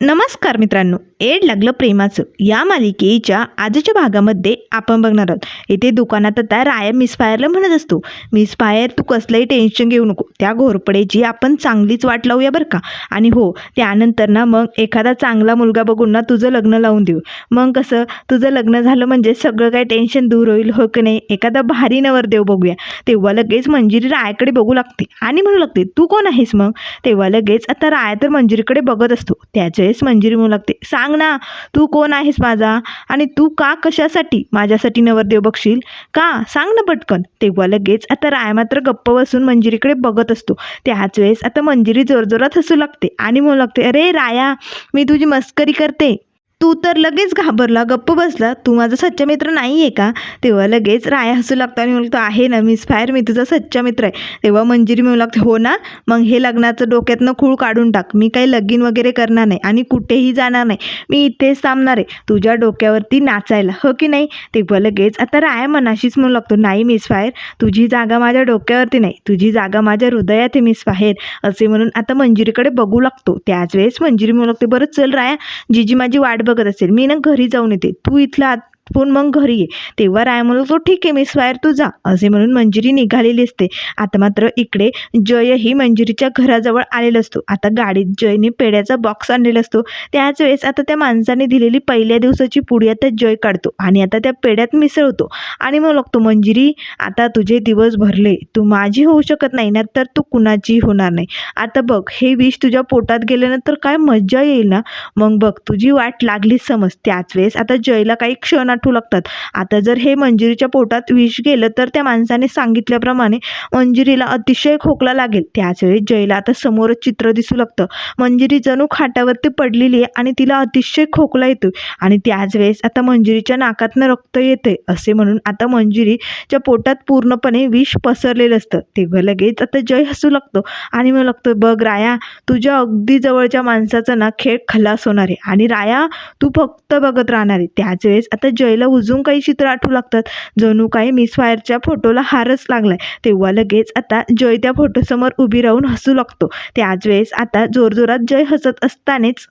नमस्कार मित्रांनो एड लागलं प्रेमाचं. या मालिकेच्या आजच्या भागामध्ये आपण बघणार आहोत. इथे दुकानात आता राया मिस फायरला म्हणत असतो. मिस फायर तू कसलंही टेन्शन घेऊ नको. त्या घोरपडेची आपण चांगलीच वाट लावूया बरं का? आणि हो त्यानंतर ना मग एखादा चांगला मुलगा बघून ना तुझं लग्न लावून देऊ. मग कसं? तुझं लग्न झालं म्हणजे सगळं काही टेन्शन दूर होईल हो की नाही? एखादा भारी नवरदेव बघूया. तेव्हा लगेच मंजिरी रायाकडे बघू लागते आणि म्हणू लागते तू कोण आहेस मग? तेव्हा लगेच आता राया तर मंजिरीकडे बघत असतो. त्याचे वेळेस मंजिरी म्हणू लागते. सांग ना तू कोण आहेस माझा? आणि तू का कशासाठी माझ्यासाठी नवरदेव बघशील? का? सांग ना पटकन. तेव्हा लगेच आता राया मात्र गप्प बसून मंजिरीकडे बघत असतो. त्याच वेळेस आता मंजिरी जोरजोरात हसू लागते आणि म्हणू लागते अरे राया मी तुझी मस्करी करते. तू तर लगेच घाबरला गप्प बसला. तू माझा सच्चा मित्र नाही आहे का? तेव्हा लगेच राया हसू लागतो आणि म्हणतो आहे ना मिस फायर मी तुझा सच्चा मित्र आहे. तेव्हा मंजिरी म्हणू लागते हो ना मग हे लग्नाचं डोक्यातनं खूळ काढून टाक. मी काही लगीन वगैरे करणार नाही आणि कुठेही जाणार नाही. मी इथेच थांबणार आहे. तुझ्या डोक्यावरती नाचायला. हो की नाही? तेव्हा लगेच आता राया मनाशीच म्हणू लागतो नाही मिस फायर तुझी जागा माझ्या डोक्यावरती नाही. तुझी जागा माझ्या हृदयात आहे मिस फायर असे म्हणून आता मंजिरीकडे बघू लागतो. त्याच वेळेस मंजिरी म्हणू लागते बरं चल राया. जीजी माझी वाट बघत असेल. मी ना घरी जाऊन येते. तू इथला आत फोन मग घरी ये. तेव्हा राय म्हणतो ठीक आहे मिस वायर तू जा. असे म्हणून मंजिरी निघालेली असते. आता मात्र इकडे जय ही मंजिरीच्या घराजवळ आलेला असतो. आता गाडीत जयने पेड्याचा बॉक्स आणलेला असतो. त्याच वेळेस आता त्या माणसाने दिलेली पहिल्या दिवसाची पुडी आता जय काढतो आणि आता त्या पेड्यात मिसळतो आणि मग लागतो मंजिरी आता तुझे दिवस भरले. तू माझी होऊ शकत नाही ना तर तू कुणाची होणार नाही. आता बघ हे विष तुझ्या पोटात गेल्यानंतर काय मज्जा येईल ना? मग बघ तुझी वाट लागलीच समज. त्याच वेळेस आता जयला काही क्षण गाठू लागतात. आता जर हे मंजिरीच्या पोटात विष गेलं तर त्या माणसाने सांगितल्याप्रमाणे मंजिरीला अतिशय खोकला लागेल. त्याचवेळी जयला आता समोरच चित्र दिसू लागतं. मंजिरी जणू खाटावरती पडलेली आहे आणि तिला अतिशय खोकला येतो आणि त्याच वेळेस आता मंजिरीच्या नाकातनं रक्त येते असे म्हणून आता मंजिरीच्या पोटात पूर्णपणे विष पसरलेलं असतं. तेव्हा लगेच आता जय हसू लागतो आणि मग लागतो बघ राया तुझ्या अगदी जवळच्या माणसाचा ना खेळ खलास होणार आहे. आणि राया तू फक्त बघत राहणार आहे. त्याच वेळेस आता जयला उजून काही चित्र आठवू लागतात. जणू काही मिस फायरच्या फोटोला हारच लागलाय. तेव्हा लगेच आता जय त्या फोटोसमोर उभी राहून हसू लागतो. त्याच वेळेस आता जोरजोरात जय हसत असतानाच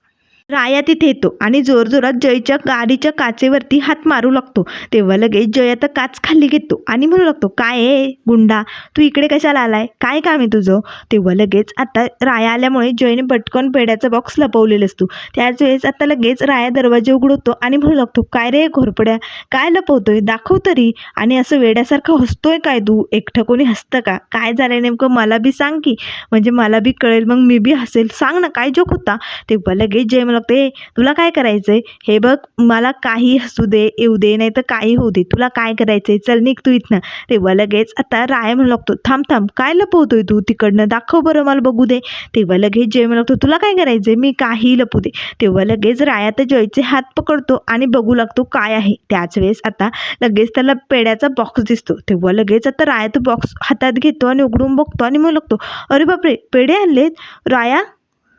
राया तिथे येतो आणि जोरजोरात जयच्या गाडीच्या काचेवरती हात मारू लागतो. तेव्हा लगेच जय आता काच खाली घेतो आणि म्हणू लागतो काय आहे गुंडा? तू इकडे कशाला आलाय? काय काम आहे तुझं? तेव्हा लगेच आता राया आल्यामुळे जयने पटकन पेड्याचा बॉक्स लपवलेला असतो. त्याच वेळेस आता लगेच राया दरवाजे उघडवतो आणि म्हणू लागतो काय रे घोरपड्या? काय लपवतोय? दाखव तरी. आणि असं वेड्यासारखं हसतोय काय तू? एकटं कोणी हसतं का? काय झालंय नेमकं? मला बी सांग की. म्हणजे मला बी कळेल मग मी बी हसेल. सांग ना काय जोक होता? तेव्हा लगेच जय मला लागते तुला काय करायचंय? हे बघ मला काही हसू दे येऊ दे नाही तर काही होऊ दे. तुला काय करायचंय? चल निघ तू इथनं. तेव्हा लगेच आता राय म्हणू लागतो थांब थांब काय लपवतोय तू तिकडनं? दाखव बरं मला बघू दे. तेव्हा लगेच जय म्हणू लागतो तुला काय करायचंय? मी काही लपू दे. तेव्हा लगेच राया तर जयचे हात पकडतो आणि बघू लागतो काय आहे. त्याच वेळेस आता लगेच त्याला पेड्याचा बॉक्स दिसतो. तेव्हा लगेच आता राया तो बॉक्स हातात घेतो आणि उघडून बघतो आणि म्हणू लागतो अरे बापरे पेढे आणलेत? राया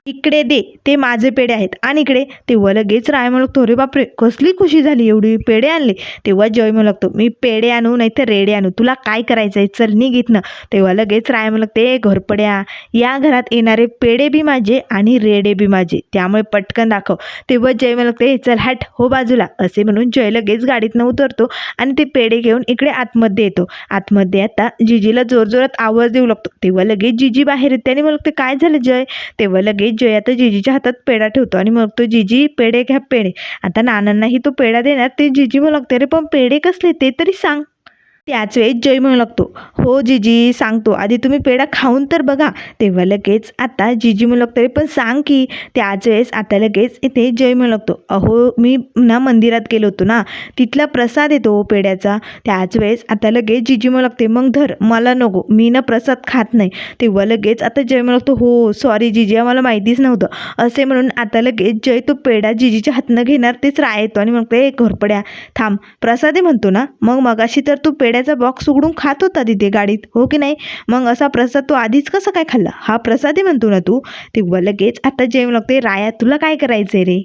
इकडे दे ते माझे पेढे आहेत. आणि इकडे तेव्हा लगेच राय म्हणू लागतो अरे बापरे कसली खुशी झाली एवढी पेढे आणले. तेव्हा जय म्हणू लागतो मी पेढे आणू नाही तर रेडे आणू. तुला काय करायचं आहे चल निघित ना तेव्हा लगेच राय म्हणू लागते घरपड्या या घरात येणारे पेढे बी माझे आणि रेडे बी माझे. त्यामुळे पटकन दाखव. तेव्हा जय म्हणू लागते चल हॅट हो बाजूला. असे म्हणून जय लगेच गाडीतनं उतरतो आणि ते पेढे घेऊन इकडे आतमध्ये येतो. आतमध्ये आता जिजीला जोरजोरात आवाज देऊ लागतो. तेव्हा लगेच जिजी बाहेर येते आणि म्हणू लागते काय झालं जय? तेव्हा लगेच जय आता जिजीच्या हातात पेढा ठेवतो आणि मग तो जिजी पेढे घ्या पेढे. आता नानांनाही तो पेढा देणार. ते जिजी म्हणू लागते अरे पण पेढे कसले? ते तरी सांग. त्याच वेळेस जय म्हणू लागतो. हो जिजी सांगतो आधी तुम्ही पेढा खाऊन तर बघा. तेव्हा लगेच आता जिजी म्हणू लागतो पण सांग की. त्याच वेळेस आता लगेच इथे जय म्हणू लागतो. अहो मी ना मंदिरात गेलो होतो ना. तिथला प्रसाद येतो हो पेढ्याचा. त्याच वेळेस आता लगेच जिजी म्हणू लागते मग धर मला नको. मी ना प्रसाद खात नाही. तेव्हा लगेच आता जय म्हणू लागतो हो सॉरी जिजी आम्हाला माहितीच नव्हतं. असे म्हणून आता लगेच जय तो पेढा जिजीच्या हातनं घेणार तेच राय येतो आणि म्हणतो ए घोरपड्या थांब. प्रसाद आहे म्हणतो ना. मग मगाशी तर तू पेढ्याचा बॉक्स उघडून खात होता तिथे गाडीत हो की नाही? मग असा प्रसाद तू आधीच कसा काय खाल्ला? हा प्रसाद आहे म्हणतो ना तू. ती लगेच आता जेवण लागते राया तुला काय करायचंय रे?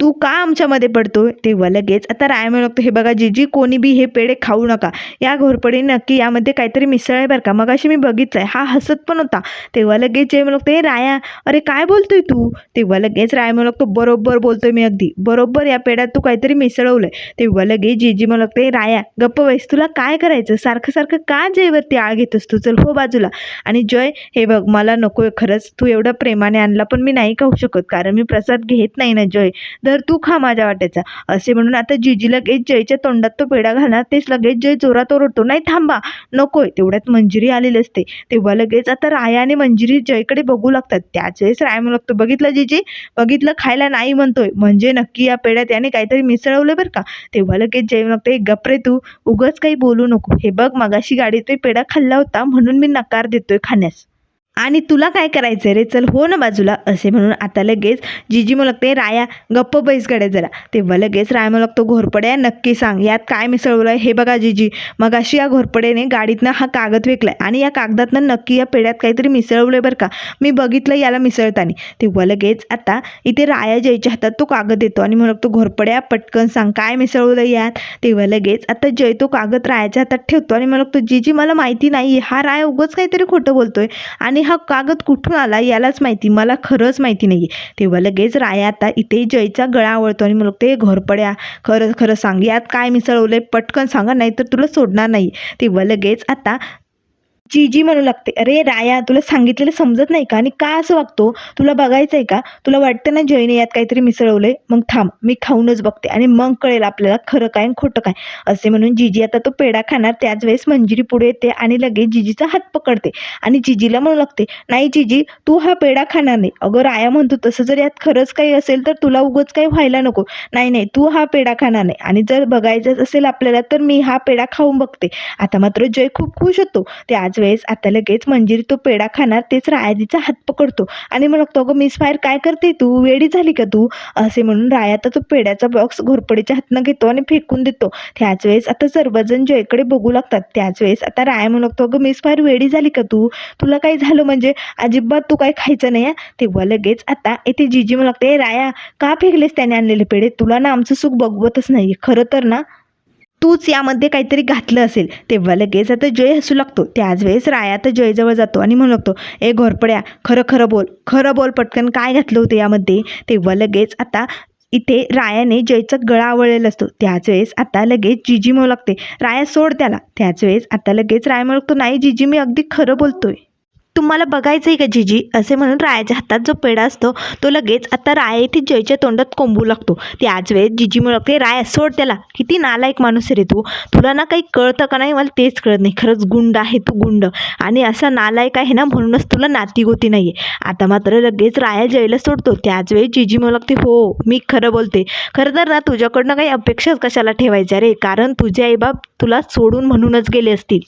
तू का आमच्यामध्ये पडतोय? तेव्हा लगेच. आता राय म्हणू हे बघा जीजी कोणी बी हे पेढे खाऊ नका. या घोरपडी नक्की यामध्ये काहीतरी मिसळ आहे बरं का. मग अशी मी बघितलंय हा हसत पण होता. तेव्हा लगेच जे म्हणतो हे राया अरे काय बोलतोय तू? तेव्हा लगेच राय म्हणतो बरोबर बोलतोय मी अगदी. बरोबर या पेढ्यात तू काहीतरी मिसळवलंय. तेव्हा लगेच जीजी म्हणू लागते राया गप्प वैस तुला काय करायचं? सारखं सारखं का जयवरती आळ घेतोस तू? चल हो बाजूला. आणि जय हे बघ मला नकोय खरंच. तू एवढं प्रेमाने आणला पण मी नाही खाऊ शकत कारण मी प्रसाद घेत नाही ना जय. तर तू खा माझ्या वाट्याचा असे म्हणून आता जीजी लगेच जयच्या तोंडात तो पेढा घालणार तेच लगेच जय जोरात ओरडतो नाही थांबा नकोय. तेवढ्यात मंजिरी आलेली असते. तेव्हा लगेच आता राया आणि मंजिरी जयकडे बघू लागतात. त्याच वेळेस राय म्हणू लागतो बघितलं जिजी? बघितलं खायला नाही म्हणतोय. म्हणजे नक्की या पेढ्यात याने काहीतरी मिसळवलं बरं का? तेव्हा लगेच जय म्हणतो हे गपरे तू उगच काही बोलू नको. हे बघ मगाशी गाडीत पेढा खाल्ला होता म्हणून मी नकार देतोय खाण्यास. आणि तुला काय करायचं रे? चल हो ना बाजूला असे म्हणून आता लगेच जीजी मला लागते राया गप्प बैस गड्या जरा. तेव्हा लगेच राय मला लागतो घोरपड्या नक्की सांग यात काय मिसळवलं आहे हे बघा जीजी मग अशी या घोरपड्याने गाडीतनं हा कागद विकलाय आणि या कागदातनं नक्की या पेढ्यात काहीतरी मिसळवलंय बरं का. मी बघितलं याला मिसळताना. तेव्हा लगेच आता इथे राया जयच्या हातात तो कागद देतो आणि मग तो घोरपड्या पटकन सांग काय मिसळवलं यात? तेव्हा लगेच आता जय तो कागद रायाच्या हातात ठेवतो आणि मग तो जीजी मला माहिती नाही हा राय उगच काहीतरी खोटं बोलतोय. आणि हा कागद कुठून आला यालाच माहिती मला खरंच माहिती नाही तेव्हा लगेच राया आता इथे जयचा गळा आवळतो आणि मग ते घरपड्या खरं खरं सांग यात काय मिसळवलं पटकन सांगा नाही तर तुला सोडणार नाही. तेव्हा लगेच आता जीजी म्हणू लागते. अरे राया तुला सांगितलेलं समजत नाही का? आणि का असं वागतो? तुला बघायचं आहे का? तुला वाटतं ना जयने यात काहीतरी मिसळवलंय? मग थांब मी खाऊनच बघते. आणि मग कळेल आपल्याला खरं काय आणि खोटं काय. असे म्हणून जीजी आता तो पेढा खाणार त्याच वेळेस मंजिरी पुढे येते आणि लगेच जिजीचा हात पकडते. आणि जिजीला म्हणू लागते नाही जिजी तू हा पेढा खाणार नाही. अगं राया म्हणतो तसं जर यात खरंच काही असेल तर तुला उगच काही व्हायला नको. नाही नाही तू हा पेढा खाणार नाही. आणि जर बघायचं असेल आपल्याला तर मी हा पेढा खाऊन बघते. आता मात्र जय खूप खुश होतो. ते आज त्याच वेळेस आता लगेच मंजिरी तो पेढा खाणार तेच रायादीचा हात पकडतो. आणि मग लागतो अगं मिस फायर काय करते तू? वेडी झाली का तू? असे म्हणून राया आता तो पेढ्याचा बॉक्स घोरपडीच्या हातनं घेतो आणि फेकून देतो. त्याच वेळेस आता सर्वजण जयकडे बघू लागतात. त्याच वेळेस आता राया म्हणू लागतो अगं मिस फायर वेडी झाली का तू? तुला काही झालं म्हणजे? अजिबात तू काही खायचं नाही आहे तेव्हा लगेच आता येथे जीजी म्हणू लागते राया का फेकलेस त्याने आणलेले पेढे? तुला ना आमचं सुख बघवतच नाही खरं तर ना तूच यामध्ये काहीतरी घातलं असेल. तेव्हा लगेच आता जय हसू लागतो. त्याच वेळेस राया तर जयजवळ जातो आणि म्हणू लागतो ए घोरपड्या खरं खरं बोल खरं बोल पटकन काय घातलं होतं यामध्ये? तेव्हा लगेच आता इथे रायाने जयचा गळा आवळलेला असतो. त्याच वेळेस आता लगेच जिजी म्हणू लागते राया सोड त्याला. त्याच वेळेस आता लगेच राया म्हणू लागतो नाही जिजी मी अगदी खरं बोलतोय. तुम्हाला बघायचं आहे का जीजी? असे म्हणून रायाच्या हातात जो पेढा असतो तो लगेच आता राया इथे जयच्या तोंडात कोंबू लागतो. त्याच वेळेस जीजी म्हणते राया सोड त्याला. किती नालायक माणूस आहे रे तू. तुला ना काही कळतं का नाही मला तेच कळत नाही. खरंच गुंड आहे तू गुंड. आणि असा नालायक आहे ना म्हणूनच तुला नाती गोती नाही आहे आता मात्र लगेच राया जयला सोडतो. त्याच वेळेस जीजी म्हणू लागते हो मी खरं बोलते. खरं तर ना तुझ्याकडनं काही अपेक्षाच कशाला ठेवायच्या रे? कारण तुझे आईबाप तुला सोडून म्हणूनच गेले असतील.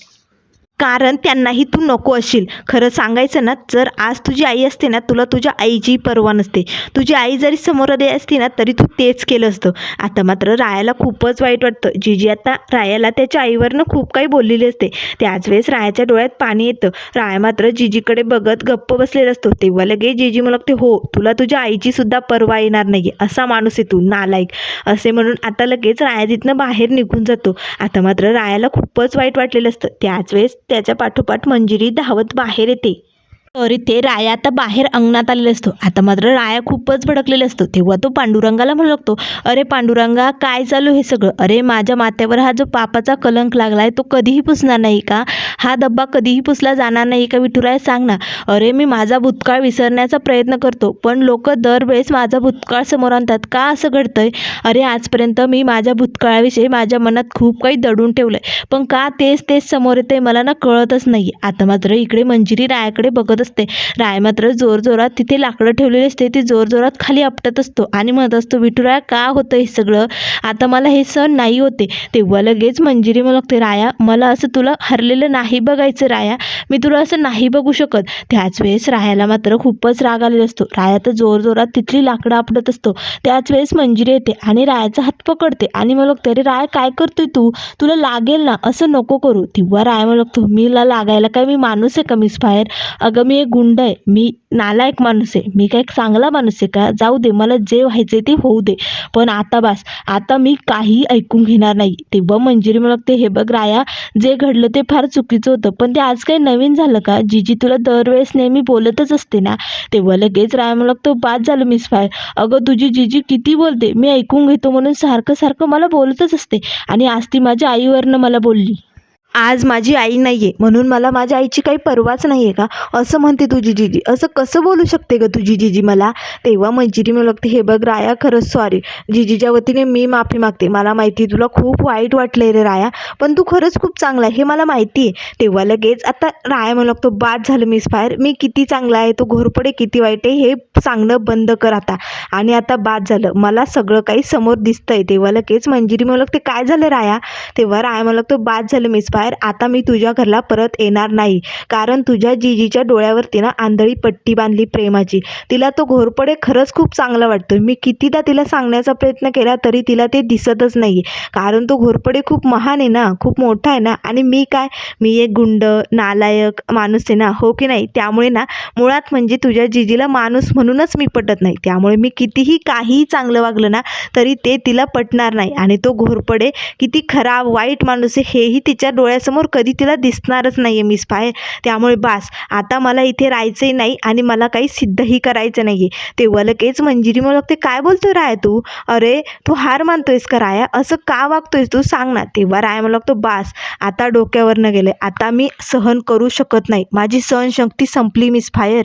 कारण त्यांनाही तू नको असशील खरं सांगायचं ना जर आज तुझी आई असते ना तुला तुझ्या आईची पर्वा नसते. तुझी आई जरी समोर आली असती ना तरी तू तेच केलं असतं. आता मात्र रायाला खूपच वाईट वाटतं. जीजी आता रायाला त्याच्या आईवरनं खूप काही बोललेली असते. त्याच वेळेस रायाच्या डोळ्यात पाणी येतं. राया मात्र जीजीकडे बघत गप्प बसलेला असतो. तेव्हा लगे जीजी मला लागते हो तुला तुझ्या आईची सुद्धा पर्वा येणार नाही असा माणूस आहे तू. नालायक. असे म्हणून आता लगेच राया तिथनं बाहेर निघून जातो. आता मात्र रायाला खूपच वाईट वाटलेलं असतं. त्याच वेळेस त्याच्या पाठोपाठ मंजिरी धावत बाहेर येते. तर इथे राया आता बाहेर अंगणात आलेला असतो. आता मात्र राया खूपच भडकलेला असतो. तेव्हा तो पांडुरंगाला म्हणू लागतो अरे पांडुरंगा काय चालू हे सगळं? अरे माझ्या माथ्यावर हा जो पापाचा कलंक लागलाय तो कधीही पुसणार नाही का? हा डब्बा कधीही पुसला जाणार नाही का विठुराय? सांग ना. अरे मी माझा भूतकाळ विसरण्याचा प्रयत्न करतो पण लोक दरवेळेस माझा भूतकाळ समोर आणतात. का असं घडतंय? अरे आजपर्यंत मी माझ्या भूतकाळाविषयी माझ्या मनात खूप काही दडून ठेवलंय. पण का तेच तेच समोर येते मला ना कळतच नाही आता मात्र इकडे मंजिरी रायाकडे बघत असते. राय मात्र जोरजोरात तिथे लाकडं ठेवलेली असते. ती जोरजोरात खाली आपटत असतो आणि म्हणत असतो विठुराया का होतं हे सगळं? आता मला हे सण नाही होते. तेव्हा लगेच मंजिरी मला लागते राया मला असं तुला हरलेलं नाही बघायचं राया. मी तुला असं नाही बघू शकत. त्याच वेळेस रायाला मात्र खूपच राग आलेला असतो. राया तर जोरजोरात तिथली लाकडं आपटत असतो. त्याच वेळेस मंजिरी येते आणि रायाचा हात पकडते आणि मला लागते अरे राय काय करतोय तू? तुला लागेल ना असं नको करू. तेव्हा राय मला लागतो मीला लागायला काय? मी माणूस आहे का बाहेर? फायर अगं मी एक गुंड आहे. मी नालायक माणूस आहे. मी काय चांगला माणूस आहे का? जाऊ दे मला जे व्हायचे ते होऊ दे. पण आता बास आता मी काही ऐकून घेणार नाही. तेव्हा मंजिरी मला ते हे बघ राया जे घडलं ते फार चुकीचं होतं. पण ते आज काही नवीन झालं का? जीजी तुला दरवेळेस नेहमी बोलतच असते ना? तेव्हा लगेच राया मला तो बाद झालं मिस फाय अगं तुझी जीजी किती बोलते? मी ऐकून घेतो म्हणून सारखं सारखं मला बोलतच असते. आणि आज ती माझ्या आईवरनं मला बोलली. आज माझी आई नाही आहे म्हणून मला माझ्या आईची काही पर्वाच नाही आहे का? असं म्हणते तुझी जीजी असं कसं बोलू शकते ग तुझी जीजी मला? तेव्हा मंजिरी मला लागते हे बघ राया खरंच सॉरी जीजीच्या वतीने मी माफी मागते. मला माहिती आहे तुला खूप वाईट वाटलं रे राया पण तू खरंच खूप चांगला आहे. हे मला माहिती आहे. तेव्हा लगेच आता राया म्हणू लागतो बाद झालं मिस फायर मी किती चांगला आहे तो घोरपडे किती वाईट आहे हे सांगणं बंद कर आता. आणि आता बाद झालं. मला सगळं काही समोर दिसतंय. तेव्हा लगेच मंजिरी म्हणू लागते काय झालं राया? तेव्हा राया म्हणू लागतो बाद झालं मिस फायर आता मी तुझ्या घरला परत येणार नाही. कारण तुझ्या जीजीच्या डोळ्यावरती ना आंधळी पट्टी बांधली प्रेमाची. तिला तो घोरपडे खरंच खूप चांगला वाटतो मी कितीदा तिला सांगण्याचा प्रयत्न केला तरी तिला ते दिसतच नाही कारण तो घोरपडे खूप महान आहे ना खूप मोठा आहे ना. आणि मी काय? मी एक गुंड नालायक माणूस आहे ना हो की नाही? त्यामुळे ना मुळात म्हणजे तुझ्या जीजीला माणूस म्हणूनच मी पटत नाही. त्यामुळे मी कितीही काहीही चांगलं वागलं ना तरी ते तिला पटणार नाही. आणि तो घोरपडे किती खराब वाईट माणूस आहे हेही तिच्या डोळ्या डोळ्यासमोर कधी तिला दिसणारच नाही आहे मिस पाय त्यामुळे बास आता मला इथे राहायचंही नाही आणि मला काही सिद्धही करायचं नाही आहे तेव्हा लगेच मंजिरी मला ते काय बोलतो राय तू? अरे तू हार मानतोयस का राया? असं का वागतोयस तू? सांग ना. तेव्हा राया मला लागतो बास आता डोक्यावरनं गेले. आता मी सहन करू शकत नाही. माझी सहनशक्ती संपली मिस फायर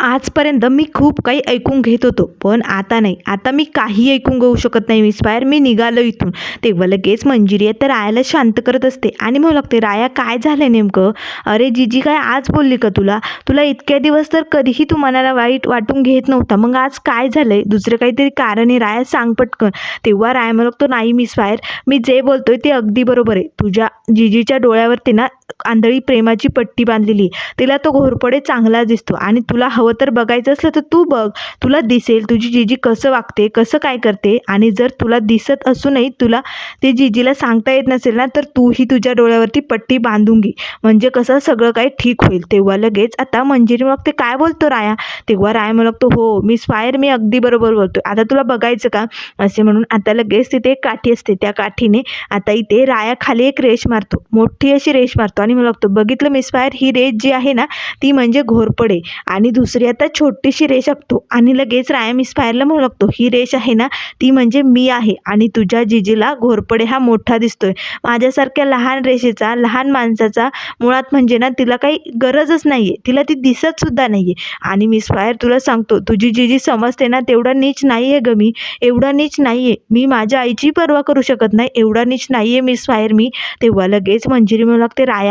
आजपर्यंत मी खूप काही ऐकून घेत होतो पण आता नाही. आता मी काही ऐकून घेऊ शकत नाही इन्स्पायर मी निघालो इथून. तेव्हा लगेच मंजिरी आहे तर रायाला शांत करत असते. आणि मग लागते राया काय झालं नेमकं? अरे जीजी काय आज बोलली का तुला? तुला इतक्या दिवस तर कधीही तू मनाला वाईट वाटून घेत नव्हता. मग आज काय झालं आहे दुसरं काहीतरी कारण आहे राया सांग पटकन. तेव्हा राया मला लागतो नाही मिसफायर मी जे बोलतोय ते अगदी बरोबर आहे. तुझ्या जीजीच्या डोळ्यावरती ना आंधळी प्रेमाची पट्टी बांधलेली. आहे. तिला तो घोरपडे चांगला दिसतो आणि तुला हवं तर बघायचं असलं तर तू बघ. तुला दिसेल तुझी जीजी कसं वागते कसं काय करते आणि जर तुला दिसत असूनही तुला ते जीजीला सांगता येत नसेल ना तर तूही तुझ्या डोळ्यावरती पट्टी बांधून घे. म्हणजे कसं सगळं काही ठीक होईल. तेव्हा लगेच आता मंजिरी मग ते काय बोलतो राया? तेव्हा राया मला लागतो हो मी स्वायर मी अगदी बरोबर बोलतो आता तुला बघायचं का? असे म्हणून आता लगेच तिथे एक काठी असते. त्या काठीने आता इथे राया खाली एक रेष मारतो. मोठी अशी रेष मारतो. आणि मला लागतो बघितलं मिस फायर ही रेष जी आहे ना ती म्हणजे घोरपडे. आणि दुसरी आता छोटीशी रेष आखतो आणि लगेच राया मिस फायरला म्हणू लागतो ही रेष आहे ना ती म्हणजे मी आहे. आणि तुझ्या जिजीला घोरपडे हा मोठा दिसतोय. माझ्यासारख्या लहान रेषेचा लहान माणसाचा मुळात म्हणजे ना तिला काही गरजच नाही आहे तिला ती दिसत सुद्धा नाही आहे आणि मिस फायर तुला सांगतो तुझी जी जी समजते ना तेवढा नीच नाही आहे ग मी. एवढा नीच नाही आहे मी माझ्या आईची पर्वा करू शकत नाही. एवढा नीच नाही आहे मिस फायर मी. तेव्हा लगेच मंजिरी म्हणू लागते राया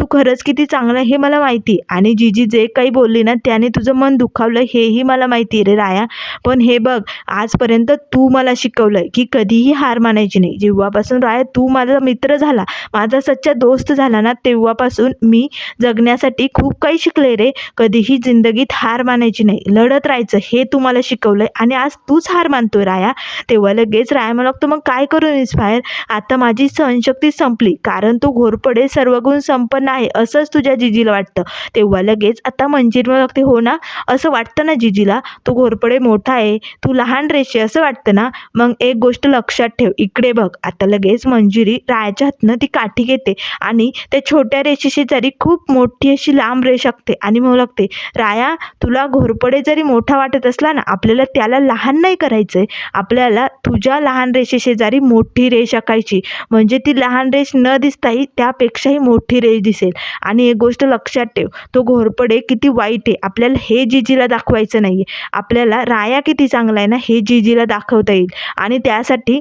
तू खरंच किती चांगलं आहे हे मला माहिती. आहे आणि जीजी जे काही बोलली ना त्याने तुझं मन दुखावलं हेही मला माहिती रे राया. पण हे बघ आजपर्यंत तू मला शिकवलं की कधीही हार मानायची नाही. जेव्हापासून राया तू माझा मित्र झाला माझा सच्चा दोस्त झाला ना तेव्हापासून मी जगण्यासाठी खूप काही शिकले रे. कधीही जिंदगीत हार मानायची नाही. लढत राहायचं हे तू मला शिकवलं आणि आज तूच हार मानतोय राया. तेव्हा लगेच राया मला लागतो मग काय करू इन्स्पायर आता माझी सहनशक्ती संपली. कारण तो घोरपडे सर्वगुण संपन्न आहे असंच तुझ्या जिजीला वाटतं. तेव्हा लगेच आता मंजिर मला लागते हो ना असं वाटतं ना जिजीला? तो घोरपडे मोठा आहे तू लहान रेषे असं वाटतं ना? मग एक गोष्ट लक्षात ठेव इकडे बघ. आता लगेच मंजिरी रायाच्या हातनं ती काठी घेते आणि त्या छोट्या रेषेशेजारी खूप मोठी अशी लांब रेष आखते आणि मग लागते राया तुला घोरपडे जरी मोठा वाटत असला ना आपल्याला त्याला लहान नाही करायचं आहे आपल्याला तुझ्या लहान रेषेशेजारी मोठी रेष आखायची म्हणजे ती लहान रेष न दिसताही त्यापेक्षाही मोठी रेष दिसेल. आणि एक गोष्ट लक्षात ठेव तो घोरपडे किती वाईट आहे. आपल्याला हे जिजीला दाखवायचं नाही आहे आपल्याला राया किती चांगला आहे ना हे जिजीला दाखवता येईल. आणि त्यासाठी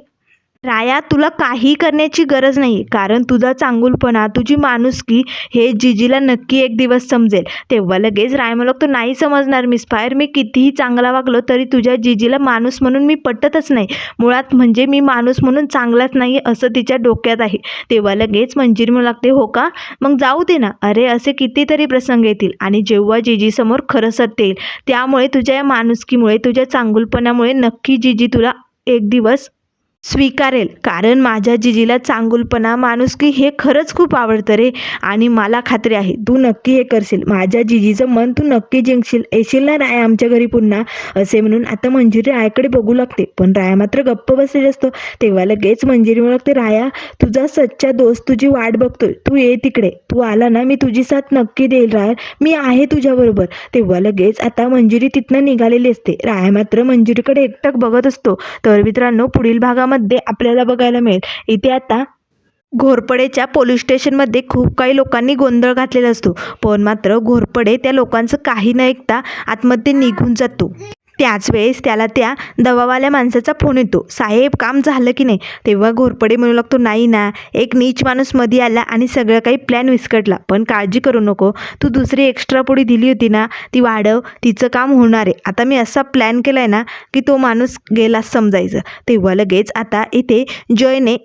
राया तुला काही करण्याची गरज नाही कारण तुझा चांगुलपणा तुझी माणुसकी हे जिजीला नक्की एक दिवस समजेल. तेव्हा लगेच राय मला तो नाही समजणार मिस फायर. मी कितीही चांगला वागलो तरी तुझ्या जिजीला माणूस म्हणून मी पटतच नाही. मुळात म्हणजे मी माणूस म्हणून चांगलाच नाही असं तिच्या डोक्यात आहे. तेव्हा लगेच मंजिरी म्हणू लागते हो का? मग जाऊ दे ना. अरे असे कितीतरी प्रसंग येतील आणि जेव्हा जिजीसमोर खरं सत्य येईल त्यामुळे तुझ्या या माणुसकीमुळे तुझ्या चांगुलपणामुळे नक्की जिजी तुला एक दिवस स्वीकारेल. कारण माझ्या जिजीला चांगुलपणा माणुसकी हे खरंच खूप आवडतं रे. आणि मला खात्री आहे तू नक्की हे करशील. माझ्या जिजीचं मन तू नक्की जिंकशील. येशील ना राया आमच्या घरी पुन्हा? असे म्हणून आता मंजिरी रायाकडे बघू लागते. पण राया मात्र गप्प बसलेला असतो. तेव्हा लगेच मंजिरी म्हणू लागते राया तुझा सच्चा दोस्त तुझी वाट बघतोय. तू ये तिकडे. तू आला ना मी तुझी साथ नक्की देईल राय. मी आहे तुझ्याबरोबर तेव्हा लगेच आता मंजिरी तिथनं निघालेली असते. राया मात्र मंजिरीकडे एकटक बघत असतो. तर मित्रांनो पुढील भागामध्ये आपल्याला बघायला मिळेल. इथे आता घोरपडेच्या पोलीस स्टेशनमध्ये खूप काही लोकांनी गोंधळ घातलेला असतो. पण मात्र घोरपडे त्या लोकांचं काही न ऐकता आतमध्ये निघून जातो. त्याच वेळेस त्याला त्या दवावाल्या माणसाचा फोन येतो. साहेब काम झालं की नाही? तेव्हा घोरपडे म्हणू लागतो नाही ना एक नीच माणूसमध्ये आला आणि सगळं काही प्लॅन विस्कटला. पण काळजी करू नको. तू दुसरी एक्स्ट्रा पोळी दिली होती ना ती वाढव तिचं काम होणार आहे. आता मी असा प्लॅन केला आहे ना की तो माणूस गेला समजायचं. तेव्हा लगेच आता इथे जयने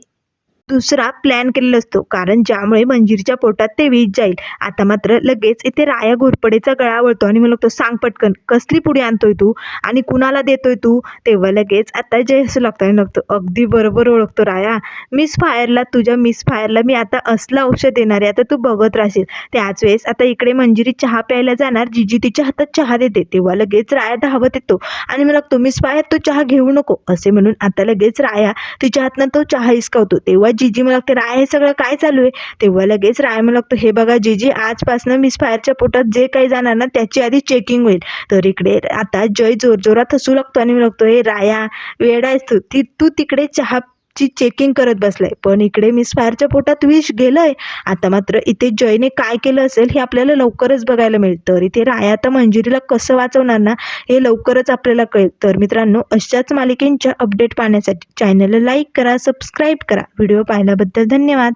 दुसरा प्लॅन केलेला असतो. कारण ज्यामुळे मंजिरीच्या पोटात ते वीज जाईल. आता मात्र लगेच इथे राया घोरपडेचा गळा वळतो आणि म्हणतो सांग पटकन कसली पुढे आणतोय तू? आणि कुणाला देतोय तू? तेव्हा लगेच आता जय असं लागतो आणि लागतो अगदी बरोबर ओळखतो राया. मिस फायरला तुझ्या मिस फायरला मी आता असलं औषध देणार आहे. आता तू बघत राहशील. त्याच वेळेस आता इकडे मंजिरी चहा प्यायला जाणार. जिजी तिच्या हातात चहा देते. तेव्हा लगेच राया धावत येतो आणि मला लागतो मिस फायर तू चहा घेऊ नको. असे म्हणून आता लगेच राया तिच्या हातनं तो चहा हिसकावतो. तेव्हा जिजी मला लागते राय हे सगळं काय चालू आहे? तेव्हा लगेच राय मला लागतो हे बघा जिजी आजपासनं मिस फायरच्या पोटात जे काही जाणार ना त्याची आधी चेकिंग होईल. तर इकडे आता जय जोरजोरात हसू लागतो आणि मी लागतो हे राया वेड आहेस तू. ती तू तिकडे चहा ची चेकिंग करत बसलाय. पण इकडे मिस फायरच्या पोटात विष गेलंय. आता मात्र इथे जयने काय केलं असेल हे आपल्याला लवकरच बघायला मिळेल. तर इथे राया आता मंजिरीला कसं वाचवणार ना हे लवकरच आपल्याला कळेल. तर मित्रांनो अशाच मालिकेंच्या अपडेट पाहण्यासाठी चॅनलला लाईक करा सबस्क्राईब करा. व्हिडिओ पाहिल्याबद्दल धन्यवाद.